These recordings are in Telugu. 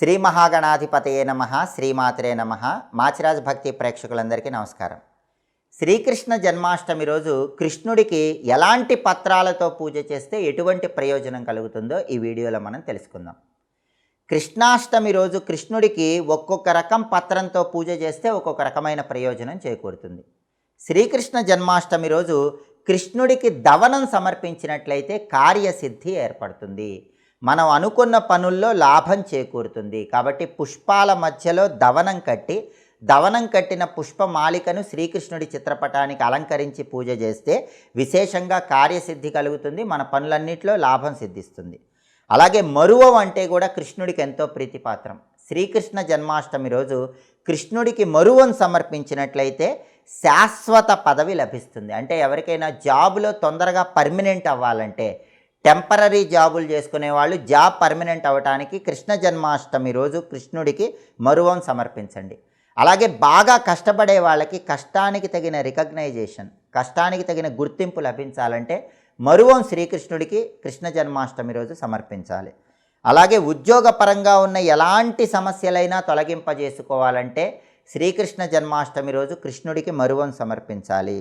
శ్రీ మహాగణాధిపతయే నమ శ్రీమాతరే నమ. మాచిరాజ్ భక్తి ప్రేక్షకులందరికీ నమస్కారం. శ్రీకృష్ణ జన్మాష్టమి రోజు కృష్ణుడికి ఎలాంటి పత్రాలతో పూజ చేస్తే ఎటువంటి ప్రయోజనం కలుగుతుందో ఈ వీడియోలో మనం తెలుసుకుందాం. కృష్ణాష్టమి రోజు కృష్ణుడికి ఒక్కొక్క రకం పత్రంతో పూజ చేస్తే ఒక్కొక్క రకమైన ప్రయోజనం చేకూరుతుంది. శ్రీకృష్ణ జన్మాష్టమి రోజు కృష్ణుడికి దవనం సమర్పించినట్లయితే కార్యసిద్ధి ఏర్పడుతుంది. మనం అనుకున్న పనుల్లో లాభం చేకూరుతుంది. కాబట్టి పుష్పాల మధ్యలో దవనం కట్టి దవనం కట్టిన పుష్పమాలికను శ్రీకృష్ణుడి చిత్రపటానికి అలంకరించి పూజ చేస్తే విశేషంగా కార్యసిద్ధి కలుగుతుంది మన పనులన్నింటిలో లాభం సిద్ధిస్తుంది. అలాగే మరువం అంటే కూడా కృష్ణుడికి ఎంతో ప్రీతిపాత్రం. శ్రీకృష్ణ జన్మాష్టమి రోజు కృష్ణుడికి మరువం సమర్పించినట్లయితే శాశ్వత పదవి లభిస్తుంది. అంటే ఎవరికైనా జాబులో తొందరగా పర్మనెంట్ అవ్వాలంటే టెంపరీ జాబులు చేసుకునే వాళ్ళు జాబ్ పర్మనెంట్ అవ్వటానికి కృష్ణ జన్మాష్టమి రోజు కృష్ణుడికి మరువం సమర్పించండి. అలాగే బాగా కష్టపడే వాళ్ళకి కష్టానికి తగిన రికగ్నైజేషన్ కష్టానికి తగిన గుర్తింపు లభించాలంటే మరువం శ్రీకృష్ణుడికి కృష్ణ జన్మాష్టమి రోజు సమర్పించాలి. అలాగే ఉద్యోగపరంగా ఉన్న ఎలాంటి సమస్యలైనా తొలగింపజేసుకోవాలంటే శ్రీకృష్ణ జన్మాష్టమి రోజు కృష్ణుడికి మరువం సమర్పించాలి.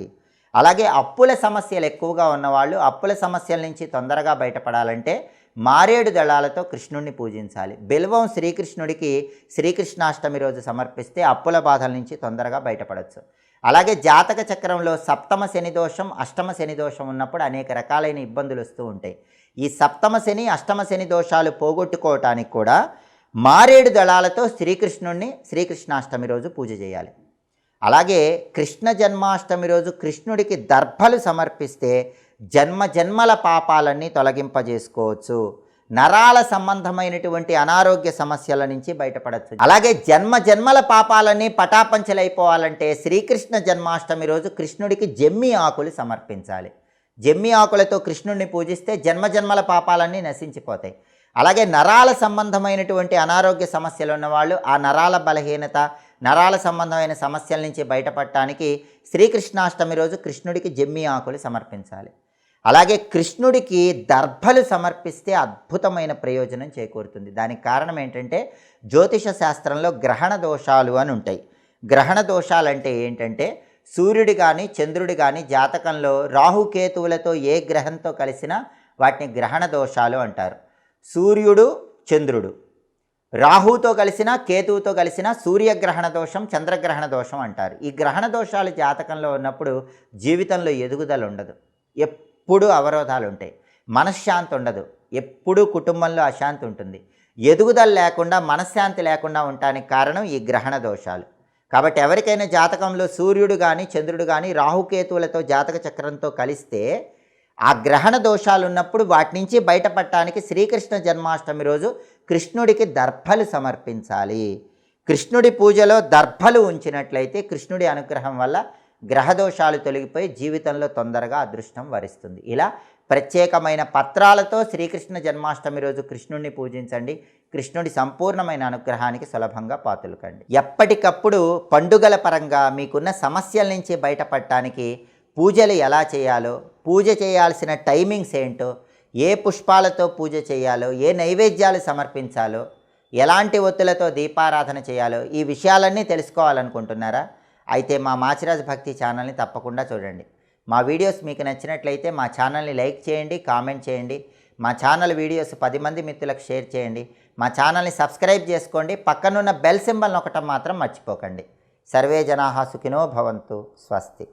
అలాగే అప్పుల సమస్యలు ఎక్కువగా ఉన్నవాళ్ళు అప్పుల సమస్యల నుంచి తొందరగా బయటపడాలంటే మారేడు దళాలతో కృష్ణుడిని పూజించాలి. బిల్వం శ్రీకృష్ణుడికి శ్రీకృష్ణాష్టమి రోజు సమర్పిస్తే అప్పుల బాధల నుంచి తొందరగా బయటపడవచ్చు అలాగే జాతక చక్రంలో సప్తమ శని దోషం అష్టమ శని దోషం ఉన్నప్పుడు అనేక రకాలైన ఇబ్బందులు వస్తూ ఉంటాయి. ఈ సప్తమ శని అష్టమ శని దోషాలు పోగొట్టుకోవటానికి కూడా మారేడు దళాలతో శ్రీకృష్ణుడిని శ్రీకృష్ణాష్టమి రోజు పూజ చేయాలి. అలాగే కృష్ణ జన్మాష్టమి రోజు కృష్ణుడికి దర్భలు సమర్పిస్తే జన్మ జన్మల పాపాలన్నీ తొలగింపజేసుకోవచ్చు. నరాల సంబంధమైనటువంటి అనారోగ్య సమస్యల నుంచి బయటపడచ్చు. అలాగే జన్మ జన్మల పాపాలన్నీ పటాపంచలైపోవాలంటే శ్రీకృష్ణ జన్మాష్టమి రోజు కృష్ణుడికి జమ్మి ఆకులు సమర్పించాలి. జమ్మి ఆకులతో కృష్ణుడిని పూజిస్తే జన్మ జన్మల పాపాలన్నీ నశించిపోతాయి. అలాగే నరాల సంబంధమైనటువంటి అనారోగ్య సమస్యలు ఉన్నవాళ్ళు ఆ నరాల బలహీనత నరాల సంబంధమైన సమస్యల నుంచి బయటపడటానికి శ్రీకృష్ణాష్టమి రోజు కృష్ణుడికి జమ్మి ఆకులు సమర్పించాలి. అలాగే కృష్ణుడికి దర్భలు సమర్పిస్తే అద్భుతమైన ప్రయోజనం చేకూరుతుంది. దానికి కారణం ఏంటంటే జ్యోతిష శాస్త్రంలో గ్రహణ దోషాలు అని ఉంటాయి. గ్రహణ దోషాలు అంటే ఏంటంటే సూర్యుడు కానీ చంద్రుడి కానీ జాతకంలో రాహుకేతువులతో ఏ గ్రహంతో కలిసినా వాటిని గ్రహణ దోషాలు అంటారు. సూర్యుడు చంద్రుడు. రాహుతో కలిసిన కేతువుతో కలిసిన సూర్యగ్రహణ దోషం చంద్రగ్రహణ దోషం అంటారు. ఈ గ్రహణ దోషాలు జాతకంలో ఉన్నప్పుడు జీవితంలో ఎదుగుదల ఉండదు. ఎప్పుడూ అవరోధాలు ఉంటాయి. మనశ్శాంతి ఉండదు. ఎప్పుడూ కుటుంబంలో అశాంతి ఉంటుంది. ఎదుగుదల లేకుండా మనశ్శాంతి లేకుండా ఉండటానికి కారణం ఈ గ్రహణ దోషాలు. కాబట్టి ఎవరికైనా జాతకంలో సూర్యుడు కానీ చంద్రుడు కానీ రాహుకేతువులతో జాతక చక్రంతో కలిస్తే ఆ గ్రహణ దోషాలు ఉన్నప్పుడు వాటి నుంచి బయటపడటానికి శ్రీకృష్ణ జన్మాష్టమి రోజు కృష్ణుడికి దర్భలు సమర్పించాలి. కృష్ణుడి పూజలో దర్భలు ఉంచినట్లయితే కృష్ణుడి అనుగ్రహం వల్ల గ్రహదోషాలు తొలగిపోయి జీవితంలో తొందరగా అదృష్టం వరిస్తుంది. ఇలా ప్రత్యేకమైన పత్రాలతో శ్రీకృష్ణ జన్మాష్టమి రోజు కృష్ణుడిని పూజించండి. కృష్ణుడి సంపూర్ణమైన అనుగ్రహానికి సులభంగా పాతులకండి. ఎప్పటికప్పుడు పండుగల పరంగా మీకున్న సమస్యల నుంచి బయటపడటానికి పూజలు ఎలా చేయాలో పూజ చేయాల్సిన టైమింగ్స్ ఏంటో ఏ పుష్పాలతో పూజ చేయాలో ఏ నైవేద్యాలు సమర్పించాలో ఎలాంటి ఒత్తులతో దీపారాధన చేయాలో ఈ విషయాలన్నీ తెలుసుకోవాలనుకుంటున్నారా? అయితే మా మాచిరాజ్ భక్తి ఛానల్ని తప్పకుండా చూడండి. మా వీడియోస్ మీకు నచ్చినట్లయితే మా ఛానల్ని లైక్ చేయండి కామెంట్ చేయండి. మా ఛానల్ వీడియోస్ పది మంది మిత్రులకు షేర్ చేయండి. మా ఛానల్ని సబ్స్క్రైబ్ చేసుకోండి. పక్కనున్న బెల్ సింబల్ నొక్కటం మాత్రం మర్చిపోకండి. సర్వే జనాహా సుఖినో భవంతు. స్వస్తి.